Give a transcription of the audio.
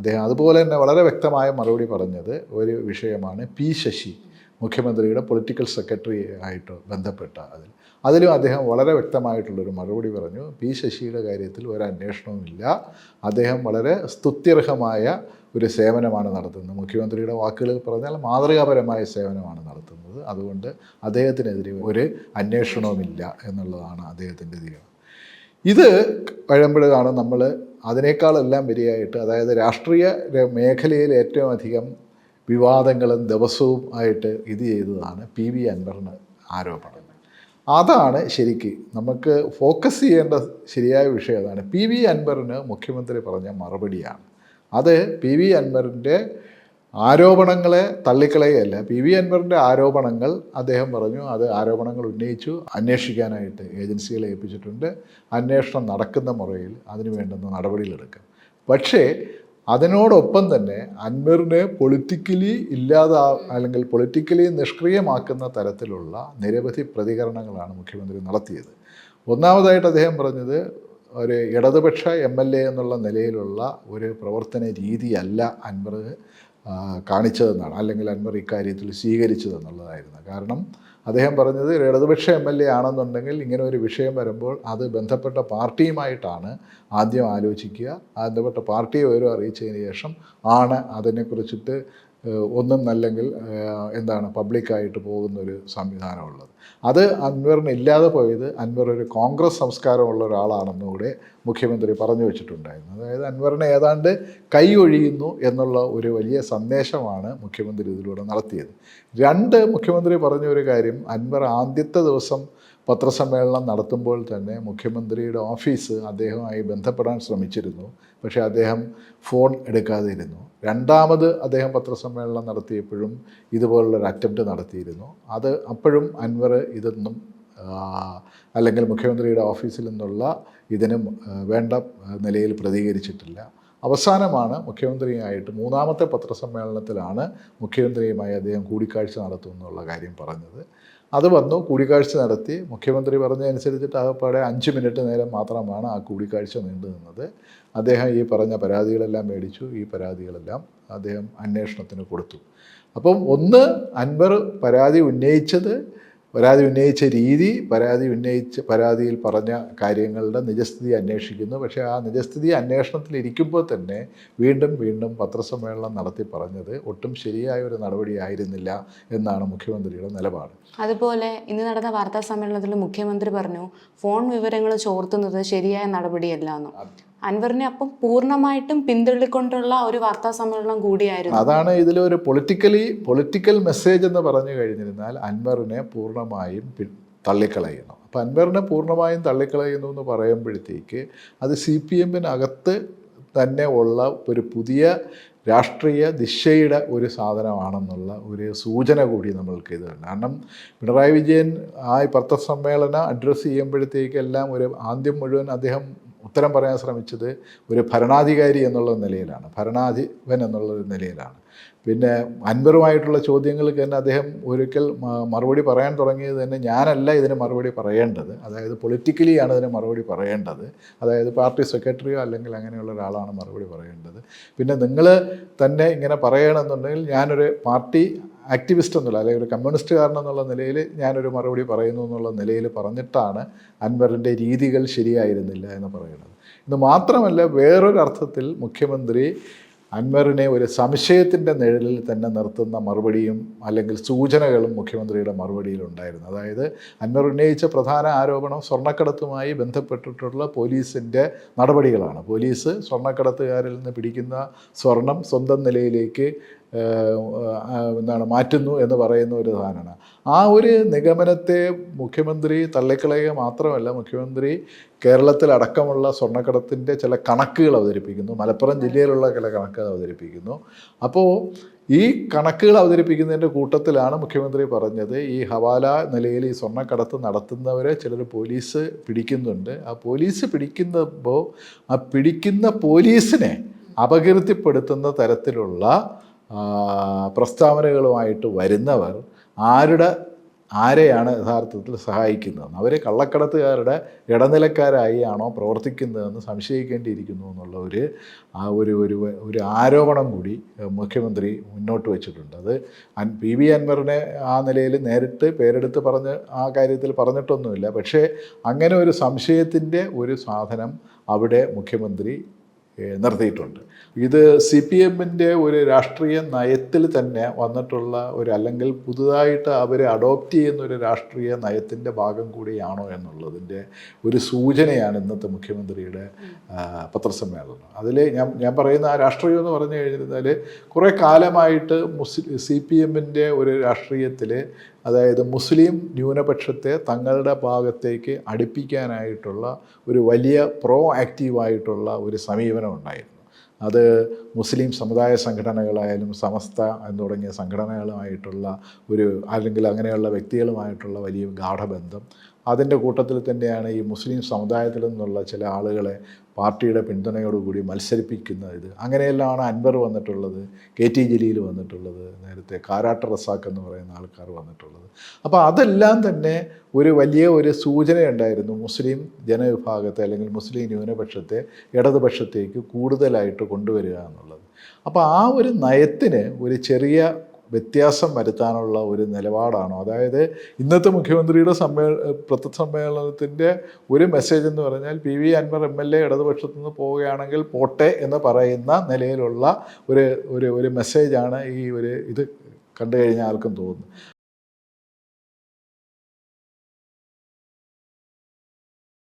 അദ്ദേഹം അതുപോലെ തന്നെ വളരെ വ്യക്തമായ മറുപടി പറഞ്ഞത് ഒരു വിഷയമാണ് പി ശശി മുഖ്യമന്ത്രിയുടെ പൊളിറ്റിക്കൽ സെക്രട്ടറി ആയിട്ട് ബന്ധപ്പെട്ട അതിൽ. അതിലും അദ്ദേഹം വളരെ വ്യക്തമായിട്ടുള്ളൊരു മറുപടി പറഞ്ഞു. പി ശശിയുടെ കാര്യത്തിൽ ഒരു അന്വേഷണവുമില്ല അദ്ദേഹം വളരെ സ്തുത്യർഹമായ ഒരു സേവനമാണ് നടത്തുന്നത്. മുഖ്യമന്ത്രിയുടെ വാക്കുകൾ പറഞ്ഞാൽ മാതൃകാപരമായ സേവനമാണ് നടത്തുന്നത്. അതുകൊണ്ട് അദ്ദേഹത്തിനെതിരെ ഒരു അന്വേഷണവുമില്ല എന്നുള്ളതാണ് അദ്ദേഹത്തിന്റെ തീരുമാനം ഇത് കഴിയുമ്പോഴാണ് നമ്മൾ അതിനേക്കാളെല്ലാം വരികയായിട്ട് അതായത് രാഷ്ട്രീയ മേഖലയിൽ ഏറ്റവും അധികം വിവാദങ്ങളും ദിവസവും ആയിട്ട് ഇത് ചെയ്തതാണ് പി വി അൻവറിന് ആരോപണം. അതാണ് ശരിക്ക് നമുക്ക് ഫോക്കസ് ചെയ്യേണ്ട ശരിയായ വിഷയം അതാണ്. പി വി അൻവറിന് മുഖ്യമന്ത്രി പറഞ്ഞ മറുപടിയാണ്. അത് പി വി അൻവറിന്റെ ആരോപണങ്ങളെ തള്ളിക്കളയല്ല പി വി അൻവറിന്റെ ആരോപണങ്ങൾ അദ്ദേഹം പറഞ്ഞു. അത് ആരോപണങ്ങൾ ഉന്നയിച്ചു. അന്വേഷിക്കാനായിട്ട് ഏജൻസികളെ ഏൽപ്പിച്ചിട്ടുണ്ട്. അന്വേഷണം നടക്കുന്ന മുറയിൽ അതിന് വേണ്ടുന്ന നടപടികളെടുക്കാം. പക്ഷേ അതിനോടൊപ്പം തന്നെ അൻവറിനെ പൊളിറ്റിക്കലി ഇല്ലാതാ അല്ലെങ്കിൽ പൊളിറ്റിക്കലി നിഷ്ക്രിയമാക്കുന്ന തരത്തിലുള്ള നിരവധി പ്രതികരണങ്ങളാണ് മുഖ്യമന്ത്രി നടത്തിയത്. ഒന്നാമതായിട്ട് അദ്ദേഹം പറഞ്ഞത് ഒരു ഇടതുപക്ഷ എം എൽ എ എന്നുള്ള നിലയിലുള്ള ഒരു പ്രവർത്തന രീതിയല്ല അൻവർ കാണിച്ചതെന്നാണ്. അല്ലെങ്കിൽ അൻവർ ഇക്കാര്യത്തിൽ സ്വീകരിച്ചതെന്നുള്ളതായിരുന്നു. കാരണം അദ്ദേഹം പറഞ്ഞത് ഒരു ഇടതുപക്ഷ എം എൽ എ ആണെന്നുണ്ടെങ്കിൽ ഇങ്ങനെ ഒരു വിഷയം വരുമ്പോൾ അത് ബന്ധപ്പെട്ട പാർട്ടിയുമായിട്ടാണ് ആദ്യം ആലോചിക്കുക. ബന്ധപ്പെട്ട പാർട്ടിയെ വിവരം അറിയിച്ചതിന് ശേഷം ആണ് അതിനെക്കുറിച്ചിട്ട് ഒന്നും അല്ലെങ്കിൽ ഏഹ്, എന്താണ് പബ്ലിക്കായിട്ട് പോകുന്ന ഒരു സംവിധാനമുള്ളത്. അത് അൻവറിന് ഇല്ലാതെ പോയത് അൻവർ ഒരു കോൺഗ്രസ് സംസ്കാരമുള്ള ഒരാളാണെന്നുകൂടെ മുഖ്യമന്ത്രി പറഞ്ഞു വെച്ചിട്ടുണ്ടായിരുന്നു. അതായത് അൻവറിനെ ഏതാണ്ട് കൈ ഒഴിയുന്നു എന്നുള്ള ഒരു വലിയ സന്ദേശമാണ് മുഖ്യമന്ത്രി ഇതിലൂടെ നടത്തിയത്. രണ്ട് മുഖ്യമന്ത്രി പറഞ്ഞ ഒരു കാര്യം അൻവർ ആദ്യത്തെ ദിവസം പത്രസമ്മേളനം നടത്തുമ്പോൾ തന്നെ മുഖ്യമന്ത്രിയുടെ ഓഫീസ് അദ്ദേഹവുമായി ബന്ധപ്പെടാൻ ശ്രമിച്ചിരുന്നു. പക്ഷേ അദ്ദേഹം ഫോൺ എടുക്കാതിരുന്നു. രണ്ടാമത് അദ്ദേഹം പത്രസമ്മേളനം നടത്തിയപ്പോഴും ഇതുപോലുള്ളൊരു അറ്റംപ്റ്റ് നടത്തിയിരുന്നു. അത് അപ്പോഴും അൻവർ ഇതൊന്നും അല്ലെങ്കിൽ മുഖ്യമന്ത്രിയുടെ ഓഫീസിൽ നിന്നുള്ള ഇതിനും വേണ്ട നിലയിൽ പ്രതികരിച്ചിട്ടില്ല. അവസാനമാണ് മുഖ്യമന്ത്രിയായിട്ട് മൂന്നാമത്തെ പത്രസമ്മേളനത്തിലാണ് മുഖ്യമന്ത്രിയുമായി അദ്ദേഹം കൂടിക്കാഴ്ച നടത്തും എന്നുള്ള കാര്യം പറഞ്ഞത്. അത് വന്നു കൂടിക്കാഴ്ച നടത്തി. മുഖ്യമന്ത്രി പറഞ്ഞതനുസരിച്ചിട്ട് ആകപ്പാടെ അഞ്ച് മിനിറ്റ് നേരം മാത്രമാണ് ആ കൂടിക്കാഴ്ച നീണ്ടു നിന്നത്. അദ്ദേഹം ഈ പറഞ്ഞ പരാതികളെല്ലാം മേടിച്ചു. ഈ പരാതികളെല്ലാം അദ്ദേഹം അന്വേഷണത്തിന് കൊടുത്തു. അപ്പം ഒന്ന് അൻവർ പരാതി ഉന്നയിച്ചത് പരാതി ഉന്നയിച്ച രീതി പരാതി ഉന്നയിച്ച പരാതിയിൽ പറഞ്ഞ കാര്യങ്ങളുടെ നിജസ്ഥിതി അന്വേഷിക്കുന്നു. പക്ഷേ ആ നിജസ്ഥിതി അന്വേഷണത്തിൽ ഇരിക്കുമ്പോൾ തന്നെ വീണ്ടും വീണ്ടും പത്രസമ്മേളനം നടത്തി പറഞ്ഞത് ഒട്ടും ശരിയായ ഒരു നടപടി ആയിരുന്നില്ല എന്നാണ് മുഖ്യമന്ത്രിയുടെ നിലപാട്. അതുപോലെ ഇന്ന് നടന്ന വാർത്താ സമ്മേളനത്തിൽ മുഖ്യമന്ത്രി പറഞ്ഞു ഫോൺ വിവരങ്ങൾ ചോർത്തുന്നത് ശരിയായ നടപടിയല്ല എന്നും. അൻവറിനെ അപ്പം പൂർണമായിട്ടും പിന്തള്ളിക്കൊണ്ടുള്ള ഒരു വാർത്താ സമ്മേളനം കൂടിയായിരുന്നു. അതാണ് ഇതിലൊരു പൊളിറ്റിക്കലി പൊളിറ്റിക്കൽ മെസ്സേജ് എന്ന് പറഞ്ഞു കഴിഞ്ഞിരുന്നാൽ അൻവറിനെ പൂർണമായും തള്ളിക്കളയണം അപ്പം അൻവറിനെ പൂർണമായും തള്ളിക്കളയുന്നു എന്ന് പറയുമ്പോഴത്തേക്ക് അത് സി പി എമ്മിനകത്ത് തന്നെ ഉള്ള ഒരു പുതിയ രാഷ്ട്രീയ ദിശയുടെ ഒരു സാധനമാണെന്നുള്ള ഒരു സൂചന കൂടി നമ്മൾക്ക് ഇത് കാരണം പിണറായി വിജയൻ ആ പത്രസമ്മേളനം അഡ്രസ്സ് ചെയ്യുമ്പോഴത്തേക്കെല്ലാം ഒരു ആദ്യം മുഴുവൻ അദ്ദേഹം ഉത്തരം പറയാൻ ശ്രമിച്ചത് ഒരു ഭരണാധികാരി എന്നുള്ള നിലയിലാണ് ഭരണാധിപൻ എന്നുള്ള ഒരു നിലയിലാണ്. പിന്നെ അൻവറുമായിട്ടുള്ള ചോദ്യങ്ങൾക്ക് തന്നെ അദ്ദേഹം ഒരിക്കൽ മറുപടി പറയാൻ തുടങ്ങിയത് തന്നെ ഞാനല്ല ഇതിന് മറുപടി പറയേണ്ടത്. അതായത് പൊളിറ്റിക്കലിയാണ് ഇതിന് മറുപടി പറയേണ്ടത്. അതായത് പാർട്ടി സെക്രട്ടറിയോ അല്ലെങ്കിൽ അങ്ങനെയുള്ള ഒരാളാണ് മറുപടി പറയേണ്ടത്. പിന്നെ നിങ്ങൾ തന്നെ ഇങ്ങനെ പറയണമെന്നുണ്ടെങ്കിൽ ഞാനൊരു പാർട്ടി ആക്ടിവിസ്റ്റ് എന്നുള്ള അല്ലെങ്കിൽ ഒരു കമ്മ്യൂണിസ്റ്റുകാരൻ എന്നുള്ള നിലയിൽ ഞാനൊരു മറുപടി പറയുന്നു എന്നുള്ള നിലയിൽ പറഞ്ഞിട്ടാണ് അൻവറിന്റെ രീതികൾ ശരിയായിരുന്നില്ല എന്ന് പറയുന്നത്. ഇത് മാത്രമല്ല വേറൊരർത്ഥത്തിൽ മുഖ്യമന്ത്രി അൻവറിനെ ഒരു സംശയത്തിന്റെ നിഴലിൽ തന്നെ നിർത്തുന്ന മറുപടിയും അല്ലെങ്കിൽ സൂചനകളും മുഖ്യമന്ത്രിയുടെ മറുപടിയിൽ ഉണ്ടായിരുന്നു. അതായത് അൻവർ ഉന്നയിച്ച പ്രധാന ആരോപണം സ്വർണക്കടത്തുമായി ബന്ധപ്പെട്ടിട്ടുള്ള പോലീസിന്റെ നടപടികളാണ്. പോലീസ് സ്വർണക്കടത്തുകാരിൽ നിന്ന് പിടിക്കുന്ന സ്വർണം സ്വന്തം നിലയിലേക്ക് എന്താണ് മാറ്റുന്നു എന്ന് പറയുന്ന ഒരു ധാരണ ആ ഒരു നിഗമനത്തെ മുഖ്യമന്ത്രി തള്ളിക്കളയുക മാത്രമല്ല മുഖ്യമന്ത്രി കേരളത്തിലടക്കമുള്ള സ്വർണക്കടത്തിന്റെ ചില കണക്കുകൾ അവതരിപ്പിക്കുന്നു. മലപ്പുറം ജില്ലയിലുള്ള ചില കണക്കുകൾ അവതരിപ്പിക്കുന്നു. അപ്പോൾ ഈ കണക്കുകൾ അവതരിപ്പിക്കുന്നതിന്റെ കൂട്ടത്തിലാണ് മുഖ്യമന്ത്രി പറഞ്ഞത് ഈ ഹവാല നിലയിൽ ഈ സ്വർണക്കടത്ത് നടത്തുന്നവരെ ചിലർ പോലീസ് പിടിക്കുന്നുണ്ട്. ആ പോലീസ് പിടിക്കുന്നപ്പോൾ ആ പിടിക്കുന്ന പോലീസിനെ അപകീർത്തിപ്പെടുത്തുന്ന തരത്തിലുള്ള പ്രസ്താവനകളുമായിട്ട് വരുന്നവർ ആരുടെ ആരെയാണ് യഥാർത്ഥത്തിൽ സഹായിക്കുന്നതെന്ന് അവർ കള്ളക്കടത്തുകാരുടെ ഇടനിലക്കാരായി ആണോ പ്രവർത്തിക്കുന്നതെന്ന് സംശയിക്കേണ്ടിയിരിക്കുന്നു എന്നുള്ള ഒരു ഒരു ഒരു ഒരു ആരോപണം കൂടി മുഖ്യമന്ത്രി മുന്നോട്ട് വെച്ചിട്ടുണ്ട്. അത് പി വി അൻവറിനെ ആ നിലയിൽ നേരിട്ട് പേരെടുത്ത് പറഞ്ഞ് ആ കാര്യത്തിൽ പറഞ്ഞിട്ടൊന്നുമില്ല. പക്ഷേ അങ്ങനെ ഒരു സംശയത്തിന്റെ ഒരു സാധനം അവിടെ മുഖ്യമന്ത്രി നിർത്തിയിട്ടുണ്ട്. ഇത് സി പി എമ്മിന്റെ ഒരു രാഷ്ട്രീയ നയത്തിൽ തന്നെ വന്നിട്ടുള്ള ഒരു അല്ലെങ്കിൽ പുതുതായിട്ട് അവർ അഡോപ്റ്റ് ചെയ്യുന്ന ഒരു രാഷ്ട്രീയ നയത്തിന്റെ ഭാഗം കൂടിയാണോ എന്നുള്ളതിന്റെ ഒരു സൂചനയാണ് ഇന്നത്തെ മുഖ്യമന്ത്രിയുടെ പത്രസമ്മേളനം. അതിൽ ഞാൻ ഞാൻ പറയുന്ന ആ രാഷ്ട്രീയം എന്ന് പറഞ്ഞു കഴിഞ്ഞിരുന്നാൽ കുറേ കാലമായിട്ട് മുസ്ലിം സി പി എമ്മിന്റെ ഒരു രാഷ്ട്രീയത്തിൽ അതായത് മുസ്ലിം ന്യൂനപക്ഷത്തെ തങ്ങളുടെ ഭാഗത്തേക്ക് അടുപ്പിക്കാനായിട്ടുള്ള ഒരു വലിയ പ്രോ ആക്റ്റീവായിട്ടുള്ള ഒരു സമീപനം ഉണ്ടായിരുന്നു. അത് മുസ്ലിം സമുദായ സംഘടനകളായാലും സമസ്ത എന്ന് തുടങ്ങിയ സംഘടനകളുമായിട്ടുള്ള ഒരു അല്ലെങ്കിൽ അങ്ങനെയുള്ള വ്യക്തികളുമായിട്ടുള്ള വലിയ ഗാഠബന്ധം അതിന്റെ കൂട്ടത്തിൽ തന്നെയാണ് ഈ മുസ്ലിം സമുദായത്തിൽ നിന്നുള്ള ചില ആളുകളെ പാർട്ടിയുടെ പിന്തുണയോടുകൂടി മത്സരിപ്പിക്കുന്ന ഇത് അങ്ങനെയെല്ലാമാണ് അൻവർ വന്നിട്ടുള്ളത് കെ ടി ജലീൽ വന്നിട്ടുള്ളത് നേരത്തെ കാരാട്ട് റസാഖ് എന്ന് പറയുന്ന ആൾക്കാർ വന്നിട്ടുള്ളത്. അപ്പോൾ അതെല്ലാം തന്നെ ഒരു വലിയ ഒരു സൂചനയുണ്ടായിരുന്നു മുസ്ലിം ജനവിഭാഗത്തെ അല്ലെങ്കിൽ മുസ്ലിം ന്യൂനപക്ഷത്തെ ഇടതുപക്ഷത്തേക്ക് കൂടുതലായിട്ട് കൊണ്ടുവരിക എന്നുള്ളത്. അപ്പോൾ ആ ഒരു നയത്തിന് ഒരു ചെറിയ വ്യത്യാസം വരുത്താനുള്ള ഒരു നിലപാടാണോ? അതായത് ഇന്നത്തെ മുഖ്യമന്ത്രിയുടെ സമ്മേ പത്രസമ്മേളനത്തിന്റെ ഒരു മെസ്സേജ് എന്ന് പറഞ്ഞാൽ P V Anvar M L A ഇടതുപക്ഷത്തു നിന്ന് പോവുകയാണെങ്കിൽ പോട്ടെ എന്ന് പറയുന്ന നിലയിലുള്ള ഒരു ഒരു ഒരു മെസ്സേജാണ് ഈ ഒരു ഇത് കണ്ടു കഴിഞ്ഞാൽ ആർക്കും തോന്നുന്നത്.